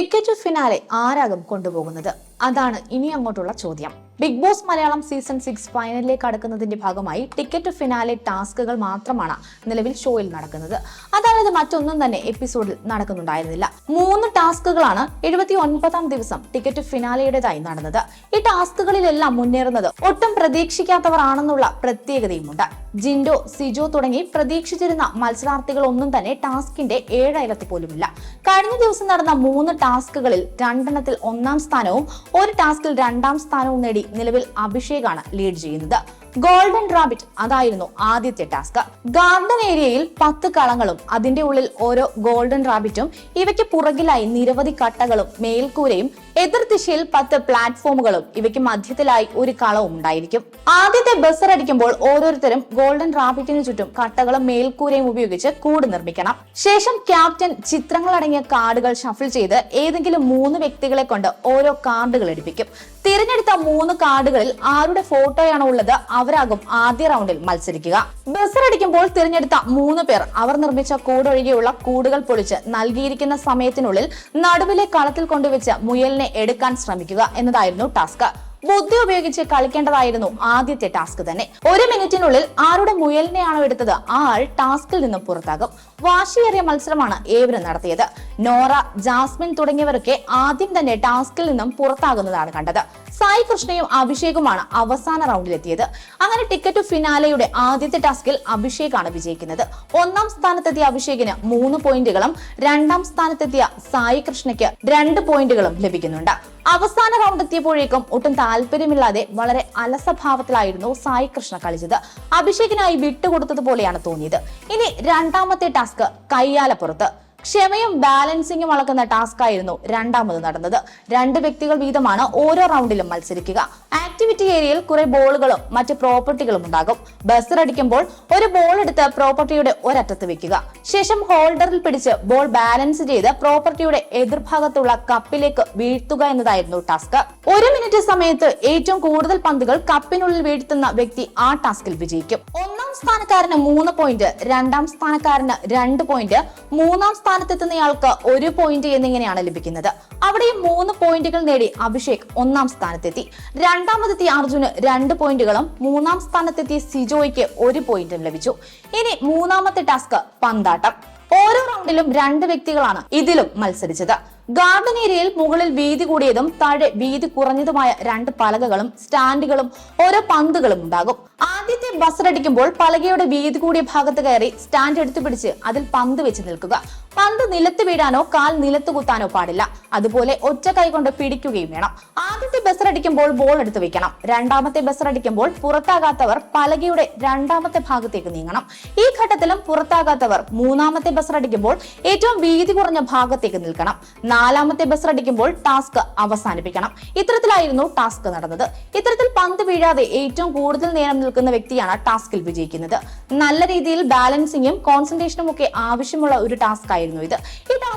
Ticket finale ആരാകും കൊണ്ടുപോകുന്നത്? അതാണ് ഇനി അങ്ങോട്ടുള്ള ചോദ്യം. Big Boss Malayalam season six ഫൈനലിലേക്ക് അടുക്കുന്നതിന്റെ ഭാഗമായി ടിക്കറ്റ് ഫിനാലെ ടാസ്കുകൾ മാത്രമാണ് നിലവിൽ ഷോയിൽ നടക്കുന്നത്. അതായത് മറ്റൊന്നും തന്നെ എപ്പിസോഡിൽ നടക്കുന്നുണ്ടായിരുന്നില്ല. മൂന്ന് ടാസ്കുകളാണ് എഴുപത്തി ഒൻപതാം ദിവസം ടിക്കറ്റ് ഫിനാലയുടേതായി നടന്നത്. ഈ ടാസ്കുകളിലെല്ലാം മുന്നേറുന്നത് ഒട്ടും പ്രതീക്ഷിക്കാത്തവർ ആണെന്നുള്ള പ്രത്യേകതയുമുണ്ട്. ജിൻഡോ സിജോ തുടങ്ങി പ്രതീക്ഷിച്ചിരുന്ന മത്സരാർത്ഥികൾ ഒന്നും തന്നെ ടാസ്കിന്റെ ഏഴയലത്തി പോലുമില്ല. കഴിഞ്ഞ ദിവസം നടന്ന മൂന്ന് ടാസ്കുകളിൽ രണ്ടെണ്ണത്തിൽ ഒന്നാം സ്ഥാനവും ഒരു ടാസ്കിൽ രണ്ടാം സ്ഥാനവും നേടി നിലവിൽ അഭിഷേകാണ് ലീഡ് ചെയ്യുന്നത്. ഗോൾഡൻ റാബിറ്റ് അതായിരുന്നു ആദ്യത്തെ ടാസ്ക് ഗാർഡൻ ഏരിയയിൽ പത്ത് കളങ്ങളും അതിന്റെ ഉള്ളിൽ ഓരോ ഗോൾഡൻ റാബിറ്റും ഇവയ്ക്ക് പുറകിലായി നിരവധി കട്ടകളും മേൽക്കൂരയും എതിർ ദിശയിൽ പത്ത് പ്ലാറ്റ്ഫോമുകളും ഇവയ്ക്ക് മധ്യത്തിലായി ഒരു കളവും ഉണ്ടായിരിക്കും. ആദ്യത്തെ ബസർ അടിക്കുമ്പോൾ ഓരോരുത്തരും ഗോൾഡൻ റാബിറ്റിന് ചുറ്റും കട്ടകളും മേൽക്കൂരയും ഉപയോഗിച്ച് കൂട് നിർമ്മിക്കണം. ശേഷം ക്യാപ്റ്റൻ ചിത്രങ്ങൾ അടങ്ങിയ കാർഡുകൾ ഷഫിൾ ചെയ്ത് ഏതെങ്കിലും മൂന്ന് വ്യക്തികളെ കൊണ്ട് ഓരോ കാർഡുകൾ എടുപ്പിക്കും. തിരഞ്ഞെടുത്ത മൂന്ന് കാർഡുകളിൽ ആരുടെ ഫോട്ടോയാണോ ഉള്ളത് അവരാകും ആദ്യ റൗണ്ടിൽ മത്സരിക്കുക. ബസർ അടിക്കുമ്പോൾ തിരഞ്ഞെടുത്ത മൂന്ന് പേർ അവർ നിർമ്മിച്ച കൂടൊഴികെയുള്ള കൂടുകൾ പൊളിച്ച് നൽകിയിരിക്കുന്ന സമയത്തിനുള്ളിൽ നടുവിലെ കളത്തിൽ കൊണ്ടുവച്ച് മുയലിനെ എടുക്കാൻ ശ്രമിക്കുക എന്നതായിരുന്നു ടാസ്ക്. ബുദ്ധി ഉപയോഗിച്ച് കളിക്കേണ്ടതായിരുന്നു ആദ്യത്തെ ടാസ്ക് തന്നെ. ഒരു മിനിറ്റിനുള്ളിൽ ആരുടെ മുയലിനെയാണോ എടുത്തത്? ആ ആൾ ടാസ്കിൽ നിന്നും പുറത്താകും. വാശിയേറിയ മത്സരമാണ് ഏവരും നടത്തിയത്. നോറ ജാസ്മിൻ തുടങ്ങിയവരൊക്കെ ആദ്യം തന്നെ ടാസ്കിൽ നിന്നും പുറത്താകുന്നതാണ് കണ്ടത്. സായി കൃഷ്ണയും അഭിഷേകുമാണ് അവസാന റൗണ്ടിലെത്തിയത്. അങ്ങനെ ടിക്കറ്റ് ഫിനാലയുടെ ആദ്യത്തെ ടാസ്കിൽ അഭിഷേകാണ് വിജയിക്കുന്നത്. ഒന്നാം സ്ഥാനത്തെത്തിയ അഭിഷേകിന് മൂന്ന് പോയിന്റുകളും രണ്ടാം സ്ഥാനത്തെത്തിയ സായി കൃഷ്ണയ്ക്ക് രണ്ട് പോയിന്റുകളും ലഭിക്കുന്നുണ്ട്. അവസാന റൗണ്ട് എത്തിയപ്പോഴേക്കും ഒട്ടും താല്പര്യമില്ലാതെ വളരെ അലസഭാവത്തിലായിരുന്നു സായി കൃഷ്ണ കളിച്ചത്. അഭിഷേകിനായി വിട്ടുകൊടുത്തതുപോലെയാണ് തോന്നിയത്. ഇനി രണ്ടാമത്തെ ടാസ്ക് കയ്യാലപ്പുറത്ത്. ക്ഷമയും ബാലൻസിങ്ങും അളക്കുന്ന ടാസ്ക് ആയിരുന്നു രണ്ടാമത് നടന്നത്. രണ്ട് വ്യക്തികൾ വീതമാണ് ഓരോ റൗണ്ടിലും മത്സരിക്കുക. ആക്ടിവിറ്റി ഏരിയയിൽ കുറെ ബോളുകളും മറ്റ് പ്രോപ്പർട്ടികളും ഉണ്ടാകും. ബസർ അടിക്കുമ്പോൾ ഒരു ബോൾ എടുത്ത് പ്രോപ്പർട്ടിയുടെ ഒരറ്റത്ത് വെക്കുക. ശേഷം ഹോൾഡറിൽ പിടിച്ച് ബോൾ ബാലൻസ് ചെയ്ത് പ്രോപ്പർട്ടിയുടെ എതിർഭാഗത്തുള്ള കപ്പിലേക്ക് വീഴ്ത്തുക എന്നതായിരുന്നു ടാസ്ക്. ഒരു മിനിറ്റ് സമയത്ത് ഏറ്റവും കൂടുതൽ പന്തുകൾ കപ്പിനുള്ളിൽ വീഴ്ത്തുന്ന വ്യക്തി ആ ടാസ്കിൽ വിജയിക്കും. ഒന്നാം സ്ഥാനക്കാരന് മൂന്ന് പോയിന്റ് രണ്ടാം സ്ഥാനക്കാരന് രണ്ട് പോയിന്റ് മൂന്നാം സ്ഥാനത്തെത്തുന്നയാൾക്ക് ഒരു പോയിന്റ് എന്നിങ്ങനെയാണ് ലഭിക്കുന്നത്. അവിടെയും മൂന്ന് പോയിന്റുകൾ നേടി അഭിഷേക് ഒന്നാം സ്ഥാനത്തെത്തി. രണ്ടാമതെത്തിയ അർജുന് രണ്ട് പോയിന്റുകളും മൂന്നാം സ്ഥാനത്തെത്തിയ സിജോയ്ക്ക് ഒരു പോയിന്റും ലഭിച്ചു. ഇനി മൂന്നാമത്തെ ടാസ്ക് പന്താട്ടം. ഓരോ റൗണ്ടിലും രണ്ട് വ്യക്തികളാണ് ഇതിലും മത്സരിച്ചത്. ഗാർഡൻ ഏരിയയിൽ മുകളിൽ വീതി കൂടിയതും താഴെ വീതി കുറഞ്ഞതുമായ രണ്ട് പലകകളും സ്റ്റാൻഡുകളും ഓരോ പന്തുകളും ഉണ്ടാകും. ആദ്യത്തെ ബസർ അടിക്കുമ്പോൾ പലകയുടെ വീതി കൂടിയ ഭാഗത്ത് കയറി സ്റ്റാൻഡ് എടുത്തു പിടിച്ച് അതിൽ പന്ത് വെച്ച് നിൽക്കുക. പന്ത് നിലത്ത് വീഴാനോ കാൽ നിലത്ത് കുത്താനോ പാടില്ല. അതുപോലെ ഒറ്റ കൈ കൊണ്ട് പിടിക്കുകയും വേണം. ആദ്യത്തെ ബസർ അടിക്കുമ്പോൾ ബോൾ എടുത്തു വെക്കണം. രണ്ടാമത്തെ ബസർ അടിക്കുമ്പോൾ പുറത്താകാത്തവർ പലകയുടെ രണ്ടാമത്തെ ഭാഗത്തേക്ക് നീങ്ങണം. ഈ ഘട്ടത്തിലും പുറത്താകാത്തവർ മൂന്നാമത്തെ ബസർ അടിക്കുമ്പോൾ ഏറ്റവും വീതി കുറഞ്ഞ ഭാഗത്തേക്ക് നിൽക്കണം. നാലാമത്തെ ബസർ അടിക്കുമ്പോൾ ടാസ്ക് അവസാനിപ്പിക്കണം. ഇത്തരത്തിലായിരുന്നു ടാസ്ക് നടന്നത്. ഇത്തരത്തിൽ പന്ത് വീഴാതെ ഏറ്റവും കൂടുതൽ നേരം നിൽക്കുന്ന വ്യക്തിയാണ് ടാസ്കിൽ വിജയിക്കുന്നത്. നല്ല രീതിയിൽ ബാലൻസിങ്ങും കോൺസെൻട്രേഷനും ഒക്കെ ആവശ്യമുള്ള ഒരു ടാസ്ക് ആയിരുന്നു ഇത്.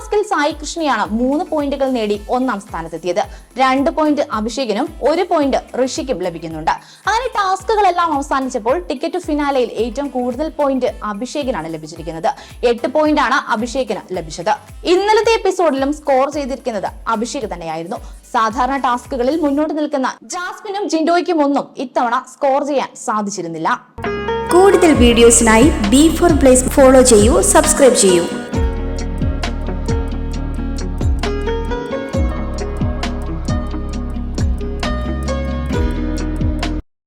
ടാസ്കിൽ സായി കൃഷ്ണയാണ് മൂന്ന് പോയിന്റുകൾ നേടി ഒന്നാം സ്ഥാനത്തെത്തിയത്. രണ്ട് പോയിന്റ് അഭിഷേകിനും ഒരു പോയിന്റ് ഋഷിക്കും ലഭിക്കുന്നുണ്ട്. അങ്ങനെ ടാസ്കുകളെല്ലാം അവസാനിച്ചപ്പോൾ ടിക്കറ്റ് ഫിനാലയിൽ ഏറ്റവും കൂടുതൽ പോയിന്റ് അഭിഷേകിനാണ് ലഭിച്ചിരിക്കുന്നത്. എട്ട് ആണ് അഭിഷേകിന് ലഭിച്ചത്. ഇന്നലത്തെ എപ്പിസോഡിലും സ്കോർ ചെയ്തിരിക്കുന്നത് അഭിഷേക് തന്നെയായിരുന്നു. സാധാരണ ടാസ്കുകളിൽ മുന്നോട്ട് നിൽക്കുന്ന ജാസ്മിനും ജിൻഡോയ്ക്കും ഒന്നും ഇത്തവണ സ്കോർ ചെയ്യാൻ സാധിച്ചിരുന്നില്ല. കൂടുതൽ വീഡിയോസിനായി ബി ഫോർ പ്ലേസ് ഫോളോ ചെയ്യൂ സബ്സ്ക്രൈബ് ചെയ്യൂ.